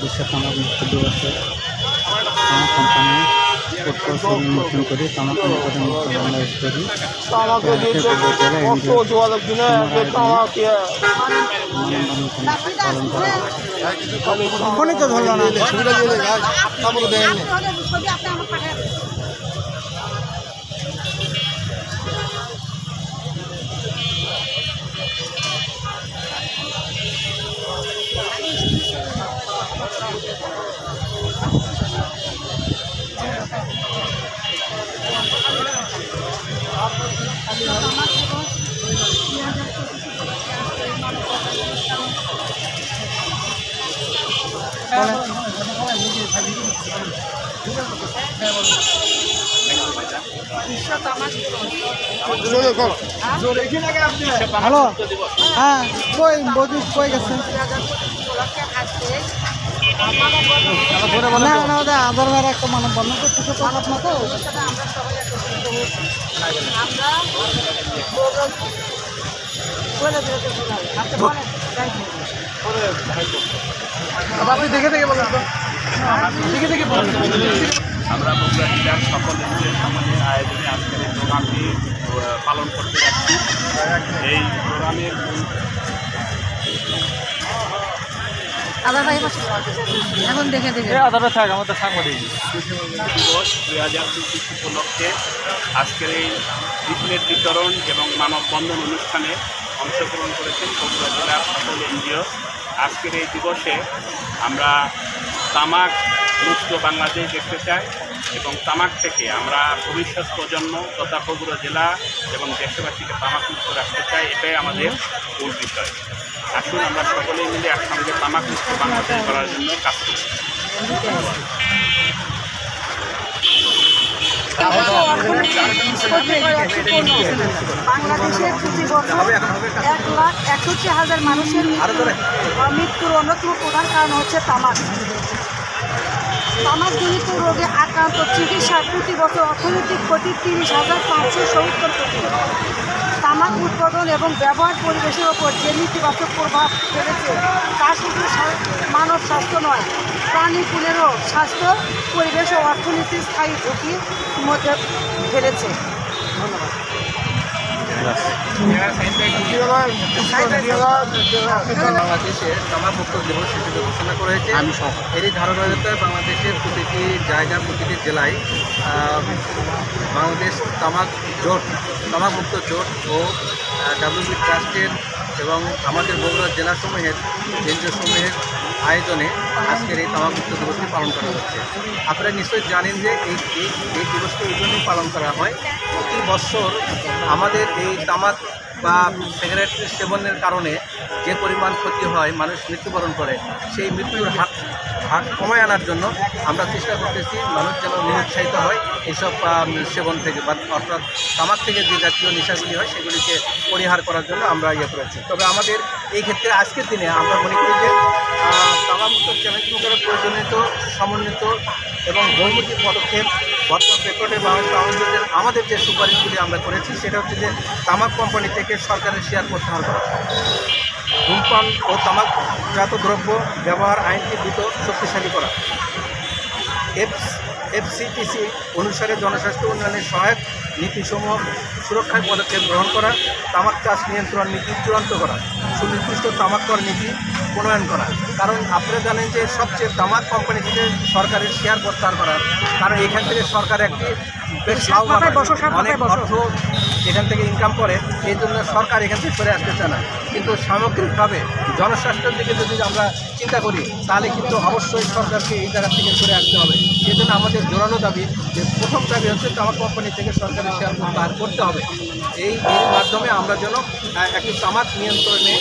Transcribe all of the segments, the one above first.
বিশ্ব তামাক মুক্ত দিবসে তামাক কোম্পানি উন্মোচন করি তামাক মুক্ত বাংলাদেশ করি পালন করা হয়। হ্যালো। হ্যাঁ কই বধু কই গেছে? না না ওটা আধার ভাড়া একটা মানব বন্ধ করতেছে তো আপনার তো। আমরা বগুড়া জেলার সকল এনজিও সমাজের আয়োজনে আজকের এই প্রোগ্রামটি পালন করতে যাচ্ছি এই প্রোগ্রামের আবার ভাই এখন দেখে দেখে। দিবস দুই হাজার চব্বিশ উপলক্ষে আজকের এই লিফলেট বিতরণ এবং মানববন্ধন অনুষ্ঠানে অংশগ্রহণ করেছেন বগুড়া জেলার সকল এনজিও। আজকের এই দিবসে আমরা তামাক মুক্ত বাংলাদেশ দেখতে চাই এবং তামাক থেকে আমরা ভবিষ্যৎ প্রজন্ম তথা বগুড়া জেলা এবং দেশবাসীকে তামাক মুক্ত রাখতে চাই এটাই আমাদের মূল বিষয়। আসুন, আমরা সকলেই মিলে একসঙ্গে তামাক মুক্ত বাংলাদেশ করার জন্য কাজ করি বাংলাদেশের প্রতি এক লাখ একষট্টি হাজার মানুষের মৃত্যু- মৃত্যুর অন্যতম প্রধান কারণ হচ্ছে তামাক। তামাকজনিত রোগে আক্রান্ত চিকিৎসা প্রতি বছর অর্থনৈতিক ক্ষতি তিরিশ হাজার পাঁচশো সত্তর কোটি তামাক উৎপাদন এবং ব্যবহার পরিবেশের ওপর যে নেতিবাচক প্রভাব ফেলেছে, তা শুধু মানব স্বাস্থ্য নয় প্রাণীকুলেরও স্বাস্থ্য, পরিবেশ ও অর্থনীতির স্থায়ী ঝুঁকির মধ্যে ফেলেছে। ধন্যবাদ। বাংলাদেশে তামাকমুক্ত দিবস হিসেবে ঘোষণা করা হয়েছে আমি এরই ধারাবাহিকতায় বাংলাদেশের প্রতিটি জায়গা প্রতিটি জেলায় বাংলাদেশ তামাক জোট তামাকমুক্ত জোট ও ডাব্লিউবি ট্রাস্টের এবং আমাদের বগুড়া জেলাসমূহের এনজিও সমূহের আয়োজনে আজকের এই তামাকমুক্ত দিবসটি পালন করা হচ্ছে। আপনারা নিশ্চয়ই জানেন যে এই এই- দিবসটি এই জন্যই পালন করা হয়। প্রতি বছর আমাদের এই তামাক বা সিগারেট সেবনের কারণে যে পরিমাণ ক্ষতি হয়, মানুষ মৃত্যুবরণ করে, সেই মৃত্যুর হার হার কমায় আনার জন্য আমরা চেষ্টা করতেছি মানুষ যেন নিরুৎসাহিত হয়। এইসব সেবন থেকে বা অর্থাৎ তামাক থেকে যে জাতীয় নেশাগুলি হয় সেগুলিকে পরিহার করার জন্য আমরা ইয়ে করেছি। তবে আমাদের এই ক্ষেত্রে আজকের দিনে আমরা মনে করি যে আহ, তামাকমুক্ত চ্যালেঞ্জ মোকাবেলার প্রয়োজনীয়ত সমন্বিত এবং বহুমুখী পদক্ষেপ বর্তমান প্রেক্ষাপটে বাংলাদেশ আওয়ামী আমাদের যে সুপারিশগুলি আমরা করেছি সেটা হচ্ছে যে তামাক কোম্পানি থেকে সরকারের শেয়ার প্রত্যাহার করা। ধূমপান ও তামাকজাত দ্রব্য ব্যবহার আইনটি দ্রুত শক্তিশালী করা। এফ এফসিটিসি অনুসারে জনস্বাস্থ্য উন্নয়নের সহায়ক নীতিসমূহ সুরক্ষায় পদক্ষেপ গ্রহণ করা তামাক চাষ নিয়ন্ত্রণ নীতি চূড়ান্ত করা। সুনির্দিষ্ট তামাক কর নীতি প্রণয়ন করা। কারণ আপনারা জানেন যে সবচেয়ে তামাক কোম্পানি থেকে সরকারের শেয়ার প্রত্যাহার করা। কারণ এখান থেকে সরকার একটি বেশ অনেক অর্থ এখান থেকে ইনকাম করে এই জন্য সরকার এখান থেকে সরে আসতে চায় না। কিন্তু সামগ্রিকভাবে জনস্বাস্থ্যের দিকে যদি আমরা চিন্তা করি তাহলে কিন্তু অবশ্যই সরকারকে এই জায়গা থেকে সরে আসতে হবে। সেই জন্য আমাদের জোরালো দাবি যে প্রথম দাবি হচ্ছে তামাক কোম্পানি থেকে সরকারের শেয়ার প্রত্যাহার করতে হবে। এই মাধ্যমে আমরা যেন একটি তামাক নিয়ন্ত্রণে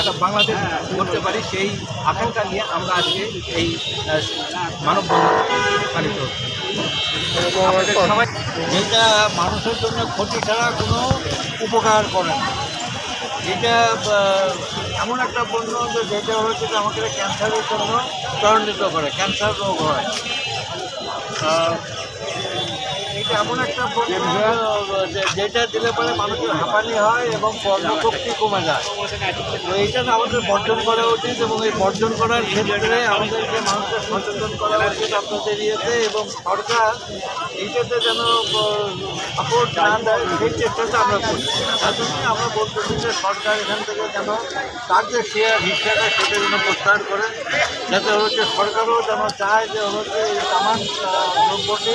একটা বাংলাদেশ করতে পারি, সেই আকাঙ্ক্ষা নিয়ে আমরা আজকে এই মানববন্ধন পালিত যেটা মানুষের জন্য ক্ষতি ছাড়া কোনো উপকার করে না। যেটা এমন একটা পণ্য যে যেটা হচ্ছে যে আমাদের ক্যান্সারের জন্য ত্বরান্বিত করে, ক্যান্সার রোগ হয়। এমন একটা যেটা দিলে পরে মানুষের হাঁপানি হয় এবং কর্মশক্তি কমে যায়। তো এইটা আমাদের বর্জন করা উচিত এবং এই বর্জন করার ক্ষেত্রে আমাদেরকে মানুষকে সচেতন করা উচিত আপনাদের ইয়েতে এবং সরকার এইটাতে যেন সাপোর্ট না দেয়, সেই চেষ্টাটা আমরা করছি তার জন্য আমরা বলতেছি যে সরকার এখান থেকে যেন তার যে শেয়ার হিসাবে সেটা যেন প্রত্যাহার করে। যাতে হচ্ছে সরকারও যেন চায় যে হচ্ছে তামাক দ্রব্যটি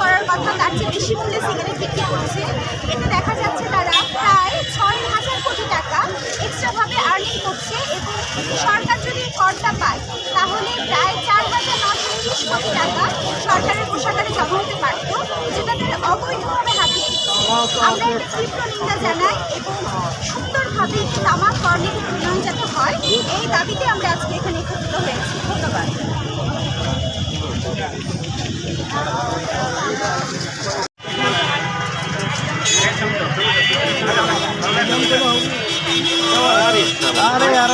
করার কথা, তার চেয়ে বেশি মূল্যে সিগারেট বিক্রি করছে এতে দেখা যাচ্ছে তারা প্রায় ছয় হাজার কোটি টাকা এক্সট্রাভাবে আর্নিং করছে এবং সরকার যদি করটা পায়, তাহলে প্রায় চার হাজার নশো তিরিশ কোটি টাকা সরকারের কোষাগারে জমা হতে পারত, যেটা তারা অবৈধভাবে হাতিয়ে। আমরা এর তীব্র নিন্দা জানাই এবং সুন্দরভাবে তামাক কর্মের উন্নয়ন যাতে হয়, এই দাবিতে আমরা